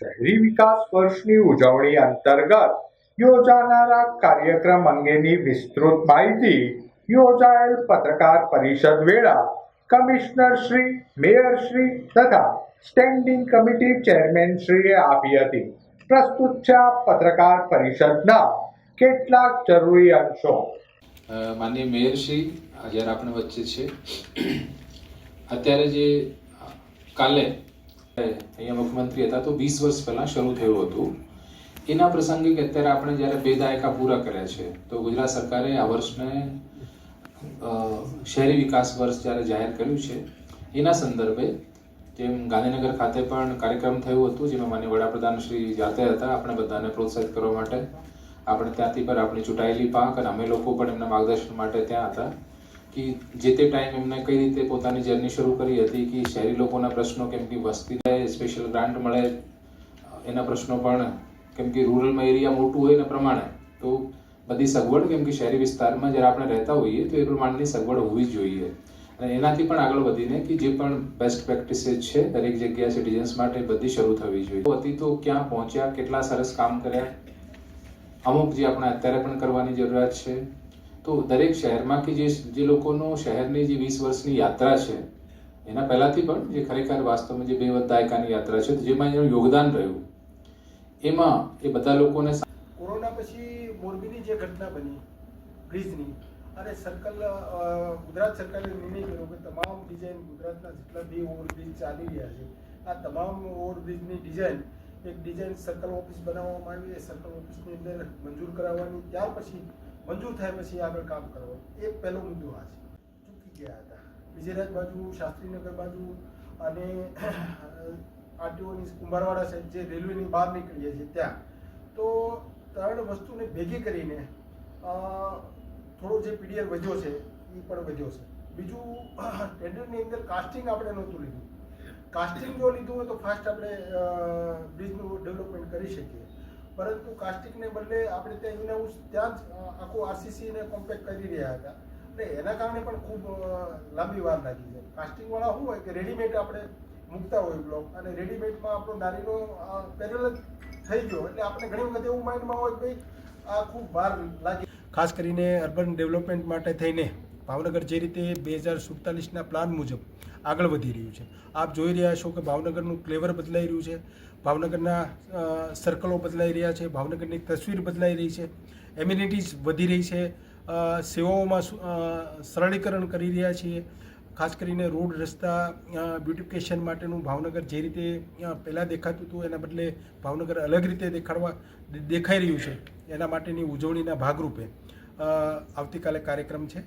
શહેરી વિકાસ વર્ષની ઉજવણી અંતર્ગત યોજાનારા કાર્યક્રમ અંગેની વિસ્તૃત માહિતી યોજાયેલ પત્રકાર પરિષદ વેળા કમિશનર શ્રી મેયર શ્રી તથા સ્ટેન્ડિંગ કમિટી ચેરમેન શ્રીએ આપી હતી. પ્રસ્તુત છે પત્રકાર પરિષદના કેટલાક જરૂરી અંશો. અ, મેયર શ્રી જ્યારે આપણે વચ્ચે છે અત્યારે જે કાલે અહીંયા મુખ્યમંત્રી હતા તો વીસ વર્ષ પહેલા શરૂ થયું હતું. એના પ્રસંગે કે અત્યારે આપણે જ્યારે બે દાયકા પૂરા કર્યા છે, તો ગુજરાત સરકારે આ વર્ષને શહેરી વિકાસ વર્ષ જ્યારે જાહેર કર્યું છે, એના સંદર્ભે જેમ ગાંધીનગર ખાતે પણ કાર્યક્રમ થયું હતું, જેમાં માન્ય વડાપ્રધાન શ્રી જાતે હતા. આપણે બધાને પ્રોત્સાહિત કરવા માટે આપણે ત્યાંથી પર આપણી ચૂંટાયેલી પાંખ અને અમે લોકો પણ એમના માર્ગદર્શન માટે ત્યાં હતા. કે જે તે ટાઈમ એમને કઈ રીતે પોતાની જર્ની શરૂ કરી હતી, કે શહેરી લોકોના પ્રશ્નો કેમ કે વસ્તી સ્પેશિયલ ગ્રાન્ટ મળે, એના પ્રશ્નો પણ, કેમ કે રૂરલમાં એરિયા મોટું હોય એના પ્રમાણે, તો બધી સગવડ કેમ કે શહેરી વિસ્તારમાં જ્યારે આપણે રહેતા હોઈએ, તો એ પ્રમાણની સગવડ હોવી જ જોઈએ. અને એનાથી પણ આગળ વધીને કે જે પણ બેસ્ટ પ્રેક્ટિસીસ છે, દરેક જગ્યાએ સિટીઝન્સ માટે બધી શરૂ થવી જોઈએ. હતી તો ક્યાં પહોંચ્યા, કેટલા સરસ કામ કર્યા? અમુક જે આપણે અત્યારે પણ કરવાની જરૂરિયાત છે તો દરેક શહેરમાં કે જે જે લોકોનો શહેરની જે વીસ વર્ષની યાત્રા છે, એના પહેલાંથી પણ જે ખરેખર વાસ્તવમાં જે બે દાયકાની યાત્રા છે, જેમાં એનું યોગદાન રહ્યું, એમાં એ બધા લોકોને કોરોના પછી મોરબીની જે ઘટના બની, બ્રિજની, અને સર્કલ ગુજરાત સરકારે નિર્ણય કર્યો કે તમામ ડિઝાઇન ગુજરાતના જેટલા બી ઓવરબ્રિજ ચાલી રહ્યા છે, આ તમામ ઓવરબ્રિજની ડિઝાઇન એક ડિઝાઇન સર્કલ ઓફિસ બનાવવામાં આવી, એ સર્કલ ઓફિસની અંદર મંજૂર કરાવવાની, ત્યાર પછી મંજૂર થાય પછી આગળ કામ કરવાનું. એ પહેલો મુદ્દો આ છે. ચૂકી ગયા હતા. વિજયરાજ બાજુ, શાસ્ત્રીનગર બાજુ અને આરટીઓની કુંભારવાડા સાઈડ જે રેલવેની બહાર નીકળીએ છીએ ત્યાં. તો ત્રણ વસ્તુને ભેગી કરીને થોડો જે પીડીઆર વધ્યો છે એ પણ વધ્યો છે. બીજું, ટેન્ડરની અંદર કાસ્ટિંગ આપણે નહોતું લીધું. કાસ્ટિંગ જો લીધું હોય તો ફાસ્ટ આપણે બ્રિજનું ડેવલપમેન્ટ કરી શકીએ. પરંતુ કાસ્ટિંગને બદલે આપણે ત્યાં ઇનહાઉસ ત્યાં જ આખું આરસીસીને કોમ્પેક્ટ કરી રહ્યા હતા. એટલે એના કારણે પણ ખૂબ લાંબી વાર લાગી છે. કાસ્ટિંગવાળા શું હોય કે રેડીમેડ આપણે મૂકતા હોય બ્લોક અને રેડીમેડમાં આપણો નારીનો પેરેલ જ થઈ ગયો. એટલે આપણે ઘણી વખત એવું માઇન્ડમાં હોય કે આ ખૂબ વાર લાગે. ખાસ કરીને અર્બન ડેવલપમેન્ટ માટે થઈને ભાવનગર જે રીતે બે હજાર સુડતાલીસના પ્લાન મુજબ આગળ વધી રહ્યું છે. આપ જોઈ રહ્યા છો કે ભાવનગરનું ક્લેવર બદલાઈ રહ્યું છે. ભાવનગરના સર્કલો બદલાઈ રહ્યા છે. ભાવનગરની તસવીર બદલાઈ રહી છે. એમ્યુનિટીઝ વધી રહી છે. સેવાઓમાં સરળીકરણ કરી રહ્યા છીએ. ખાસ કરીને રોડ, રસ્તા બ્યુટિફિકેશન માટેનું ભાવનગર જે રીતે પહેલાં દેખાતું હતું, એના બદલે ભાવનગર અલગ રીતે દેખાડવા દેખાઈ રહ્યું છે. એના માટેની ઉજવણીના ભાગરૂપે આવતીકાલે કાર્યક્રમ છે.